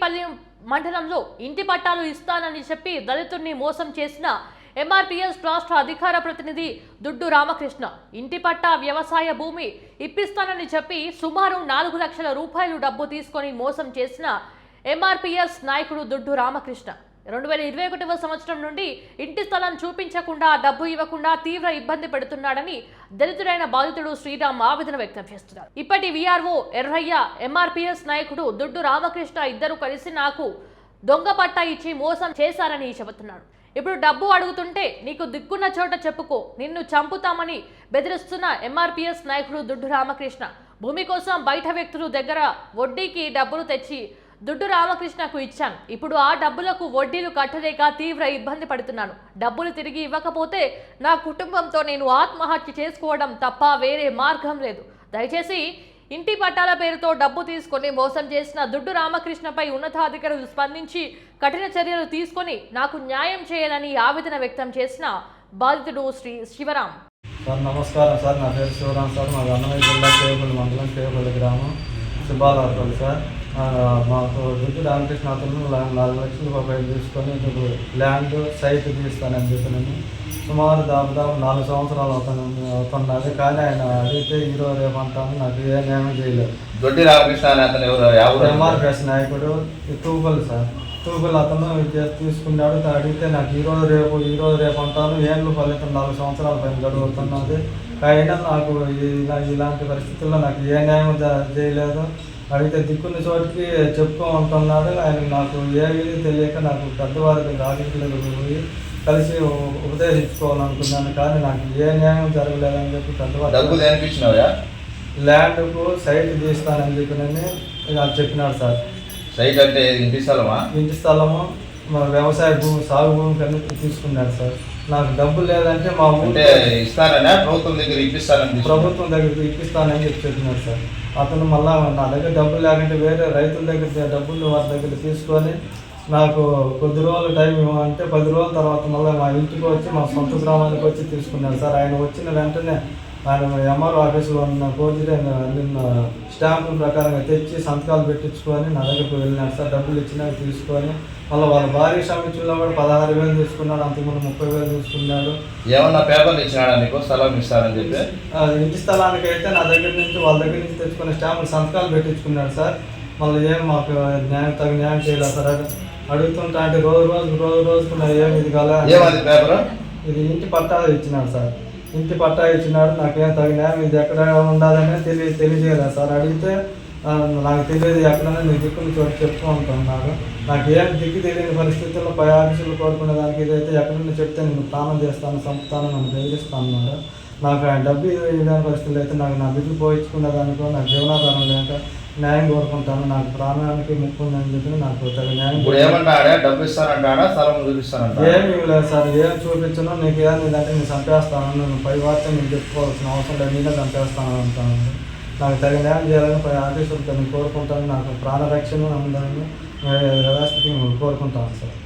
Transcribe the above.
ఎర్రగొండేపల్లి మండలంలో ఇంటి పట్టాలు ఇస్తానని చెప్పి దళితుడిని మోసం చేసిన ఎంఆర్పీఎస్ రాష్ట్ర అధికార ప్రతినిధి దుడ్డు రామకృష్ణ ఇంటి పట్టా వ్యవసాయ భూమి ఇప్పిస్తానని చెప్పి సుమారు నాలుగు లక్షల రూపాయలు డబ్బు తీసుకొని మోసం చేసిన ఎంఆర్పీఎస్ నాయకుడు దుడ్డు రామకృష్ణ. రెండు వేల ఇరవై ఒకటవ సంవత్సరం నుండి ఇంటి స్థలం చూపించకుండా డబ్బు ఇవ్వకుండా తీవ్ర ఇబ్బంది పెడుతున్నాడని దళితుడైన బాధితుడు శ్రీరామ్ ఆవేదన వ్యక్తం చేస్తున్నారు. ఇప్పటి విఆర్ఓ ఎర్రయ్య ఎంఆర్పిఎస్ నాయకుడు దుడ్డు రామకృష్ణ ఇద్దరు కలిసి నాకు దొంగ పట్టా ఇచ్చి మోసం చేశారని చెబుతున్నాడు ఇప్పుడు డబ్బు అడుగుతుంటే నీకు దిక్కున్న చోట చెప్పుకో నిన్ను చంపుతామని బెదిరిస్తున్న ఎంఆర్పిఎస్ నాయకుడు దుడ్డు రామకృష్ణ భూమి కోసం బయట వ్యక్తులు దగ్గర వడ్డీకి డబ్బులు తెచ్చి దుడ్డు రామకృష్ణకు ఇచ్చాను. ఇప్పుడు ఆ డబ్బులకు వడ్డీలు కట్టలేక తీవ్ర ఇబ్బంది పడుతున్నాను. డబ్బులు తిరిగి ఇవ్వకపోతే నా కుటుంబంతో నేను ఆత్మహత్య చేసుకోవడం తప్ప వేరే మార్గం లేదు. దయచేసి ఇంటి పట్టాల పేరుతో డబ్బు తీసుకొని మోసం చేసిన దుడ్డు రామకృష్ణపై ఉన్నతాధికారులు స్పందించి కఠిన చర్యలు తీసుకొని నాకు న్యాయం చేయాలని ఆవేదన వ్యక్తం చేసిన బాధితుడు శ్రీ శివరాం. సార్ నమస్కారం సార్. నా పేరు శివరాం సార్. మా అన్నమయ్య జిల్లా కేవపల్లి మండలం కేవపల్లి గ్రామం సుబ్బాలపల్లి సార్. మాకు దుడ్డు రామకృష్ణ అతను నాలుగు లక్షల రూపాయలు తీసుకొని ఇప్పుడు ల్యాండ్ సైట్ తీస్తానని చెప్పినని సుమారు దాదాపు నాలుగు సంవత్సరాలు అవుతాను అవుతున్నది కానీ ఆయన అడిగితే ఈరోజు రేపు అంటాను నాకు ఏ న్యాయం చేయలేదు. దొడ్డి రామకృష్ణ అతను ఎంఆర్పిఎస్ నాయకుడు తూపులు సార్. తూపులు అతను తీసుకున్నాడు. అడిగితే నాకు ఈ రోజు రేపు ఈ రోజు రేపు అంటాను. ఏండ్లు ఫలితం నాలుగు సంవత్సరాల పైన గడువుతున్నది అయినా నాకు ఇలా ఇలాంటి పరిస్థితుల్లో నాకు ఏ న్యాయం చేయలేదు. అడిగితే దిక్కున్న చోటికి చెప్పుకోమంటున్నాడు ఆయన నాకు ఏమీ తెలియక నాకు పెద్దవారి దగ్గర ఆఫీసులకు పోయి కలిసి ఉపదేశించుకోవాలనుకున్నాను. కానీ నాకు ఏ న్యాయం జరగలేదని చెప్పి ఇచ్చినావా ల్యాండ్కు సైట్ తీస్తానని చెప్పినని ఇలా చెప్పినాడు సార్. సైట్ అంటే ఇంటి స్థలమా? ఇంటి స్థలము. మా వ్యవసాయ భూమి సాగు భూమి కన్నా తీసుకున్నాడు సార్. నాకు డబ్బు లేదంటే మా అంటే ఇస్తానన్నా ప్రభుత్వం దగ్గర తీసుకున్నావా? ప్రభుత్వం దగ్గరికి ఇప్పిస్తానని చెప్పి చెప్పినాడు సార్. అతను మళ్ళా నా దగ్గర డబ్బులు లేకుంటే వేరే రైతుల దగ్గర డబ్బులు వారి దగ్గర తీసుకొని నాకు కొద్ది రోజులు టైం ఇవ్వమంటే పది రోజుల తర్వాత మళ్ళీ మా ఇంటికి వచ్చి మా సొంత గ్రామానికి వచ్చి తీసుకున్నాడు సార్. ఆయన వచ్చిన వెంటనే ఆయన ఎంఆర్ఓ ఆఫీసులో ఉన్న కోర్టు నిన్న స్టాంపుల ప్రకారంగా తెచ్చి సంతకాలు పెట్టించుకొని నా దగ్గరకు వెళ్ళినాడు సార్ డబ్బులు ఇచ్చినాక తీసుకొని మళ్ళీ వాళ్ళ భార్య శ్రమించుల్లో కూడా పదహారు వేలు తీసుకున్నాడు అంతకుముందు ముప్పై వేలు తీసుకున్నాడు. ఏమన్నా పేపర్లు ఇచ్చినాడా నీకు? స్థలం ఇస్తానని చెప్పి? ఇంటి స్థలానికి అయితే నా దగ్గర నుంచి వాళ్ళ దగ్గర నుంచి తెచ్చుకున్న స్టాంపులు సంతకాలు పెట్టించుకున్నాడు సార్. మళ్ళీ ఏం మాకు న్యాయం తగ్గ న్యాయం చేయలేదు సార్. అడు- అడుగుతుంటా అంటే రోజు రోజు రోజు రోజుకు నా ఏం ఇది కాలే ఇది ఇంటి పట్టా ఇచ్చినాడు సార్. ఇంటి పట్టా ఇచ్చినాడు నాకేం తగిన మీది ఇది ఎక్కడ ఉండాలని తెలియ తెలియజేయలేదు సార్. అడిగితే నాకు తెలియదు ఎక్కడైనా మీ దిక్కులు చోటు చెప్తూ ఉంటున్నాడు నాకు ఏం దిక్కు తెలియని పరిస్థితుల్లో పై ఆఫీసులు కోరుకునే దానికి ఇదైతే ఎక్కడైనా చెప్తే నేను ప్రాణం చేస్తాను చంపుతాను నన్ను బెదిరిస్తాను అన్నాడు. నాకు ఆయన డబ్బు ఇవ్వడానికి పరిస్థితులు అయితే నాకు నా బిడ్డలు పోయించుకునే దానికో నాకు జీవనాధారం లేక న్యాయం కోరుకుంటాను. నాకు ప్రాణానికి ముప్పు ఉందని చెప్పి నాకు తగిన న్యాయం ఇప్పుడు ఏమంటాడా? డబ్బు ఇస్తానంటాడా స్థలం చూపిస్తానంటా ఏం ఇవ్వలేదు సార్. ఏం చూపించను? నీకు ఏం లేదంటే నేను చంపేస్తాను. నేను పై వార్త నేను చెప్పుకోవాల్సిన అవసరం లేదు. నేనే చంపేస్తాను అంటాను. నాకు తగిన న్యాయం చేయాలని పై ఆఫీసులతో నేను కోరుకుంటాను. నాకు ప్రాణరక్షణ ఉందని వ్యవస్థకి కోరుకుంటాను సార్.